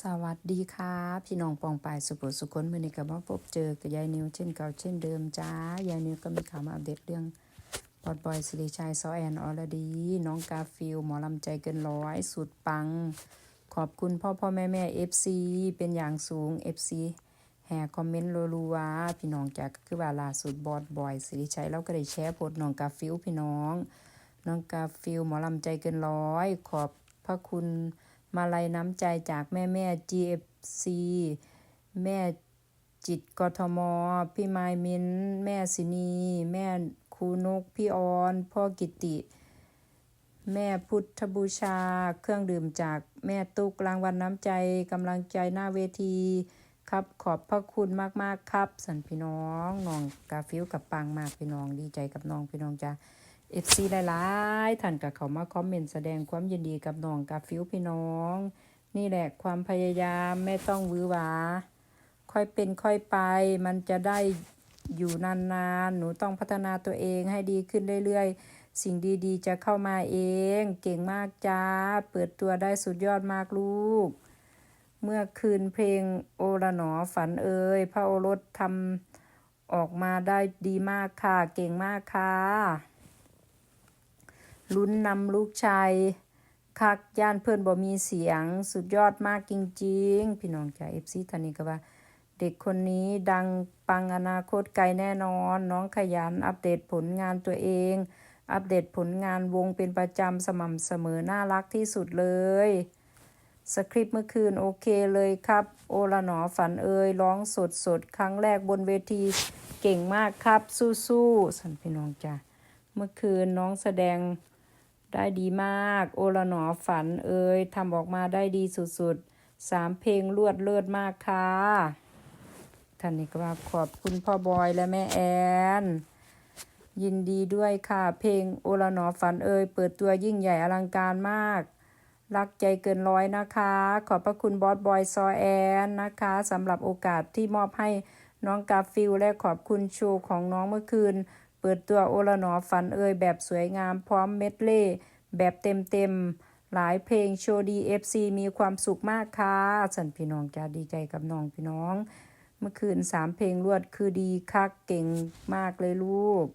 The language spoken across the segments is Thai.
สวัสดีค่ะ พี่น้องปองปายสุขสุขคนมื่อนี้กับมาพบเจอกับยายนิวเช่นเก่าเช่นเดิมจ้ายายนิวก็มีข่าวมาอัปเดตเรื่องปอดบอยสิริชัยซอแอนออรดี น้องกาฟิลหมอลำใจเกินร้อยสุดปัง ขอบคุณพ่อพ่อแม่แม่เอฟซีเป็นอย่างสูงเอฟซีแห่คอมเมนต์รัวๆพี่น้องจากคือว่าล่าสุดบอดบอยสิริชัยเราก็ได้แชร์โพสต์น้องกาฟิลพี่น้อง น้องกาฟิลหมอลำใจเกินร้อย ขอบพระคุณ มาลัยน้ำใจจากแม่แม่ GFC แม่จิตกทม พี่ไมมิน แม่สินี แม่ครูนก พี่ออน พ่อกิติ แม่พุทธบูชา เครื่องดื่มจากแม่ตุกรางวัลน้ำใจกำลังใจหน้าเวที ครับขอบพระคุณมาก ๆ ครับ สันพี่น้องน้องกาฟิวกับปังมากพี่น้องดีใจกับน้องพี่น้องจ้า เอฟซีหลายๆท่านกับเขามาคอมเมนต์แสดงความยินดีกับน้องกาฟิวพี่น้อง นี่แหละความพยายามไม่ต้องวือหวา ค่อยเป็นค่อยไป มันจะได้อยู่นานๆ หนูต้องพัฒนาตัวเองให้ดีขึ้นเรื่อยๆ สิ่งดีๆ จะเข้ามาเอง เก่งมากจ้า เปิดตัวได้สุดยอดมากลูก เมื่อคืนเพลงโอละหนอฝันเอ่ยพระโอรสทำออกมาได้ดีมากค่ะ เก่งมากค่ะ ลุ้นนำลูกชายคักย่านเพื่อนบ่มีเสียงสุดยอดมากจริง ๆ พี่น้องจากเอฟซีท่านนี้ก็ว่า เด็กคนนี้ดังปังอนาคตไกลแน่นอน น้องขยันอัปเดตผลงานตัวเอง อัปเดตผลงานวงเป็นประจำสม่ำเสมอน่ารักที่สุดเลยสคริปต์เมื่อคืนโอเคเลยครับ โอละหนอฝันเอ่ยร้องสดสดครั้งแรกบนเวทีเก่งมากครับสู้ๆสันพี่น้องจ้ะเมื่อคืนน้องแสดง ได้ดีมาก โอละหนอฝันเอ่ยทำออกมาได้ดีสุดๆสามเพลงลวดเลิศมากค่ะท่านนี้ก็ว่าขอบคุณพ่อบอยและแม่แอน ยินดีด้วยค่ะ เพลงโอละหนอฝันเอ่ยเปิดตัวยิ่งใหญ่อลังการมาก รักใจเกินร้อยนะคะ ขอบพระคุณบอสบอยซอแอนนะคะสำหรับโอกาสที่มอบให้น้องกาฟิลและขอบคุณโชว์ของน้องเมื่อคืน เปิดตัวโอละหนอฝันเอ่ยแบบสวยงามพร้อมเมดเล่แบบเต็มเต็มๆหลายเพลงโชว์ดีเอฟซีมีความสุขมากค่ะสันพี่น้องจะดีใจกับน้องพี่น้อง เมื่อคืนสามเพลงรวดคือดีคักเก่งมากเลยลูก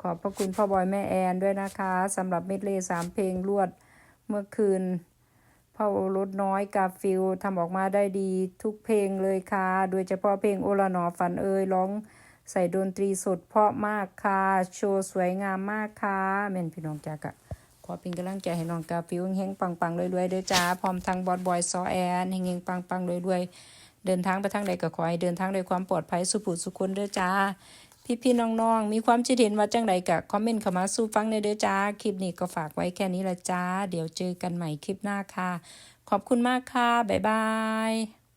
ขอบพระคุณพ่อบอยแม่แอนด้วยนะคะสำหรับเมดเล่สามเพลงรวดเมื่อคืนพ่อโอรสน้อยกาฟิลทำออกมาได้ดีทุกเพลงเลยค่ะ โดยเฉพาะเพลงโอละหนอฝันเอ่ยร้อง ใส่ดนตรีสดเพาะมากค่ะ โชว์สวยงามมากค่ะแม่นพี่น้องจ้ากะขอเป็นกำลังใจให้น้องกาฟิลเฮงปังๆรวยๆด้อจ้า พร้อมทั้งบอสบอยซอแอนเฮงๆปังๆรวยๆเดินทางไปทางใดก็ขอให้เดินทางด้วยความปลอดภัยสุขุสุขคนด้อจ้าพี่ๆน้องๆ มีความคิดเห็นว่าจังใดกะ คอมเมนต์เข้ามาสู่ฟังในอยเด้อจ้า คลิปนี้ก็ฝากไว้แค่นี้ละจ้า เดี๋ยวเจอกันใหม่คลิปหน้าค่ะ ขอบคุณมากค่ะ บ๊ายบาย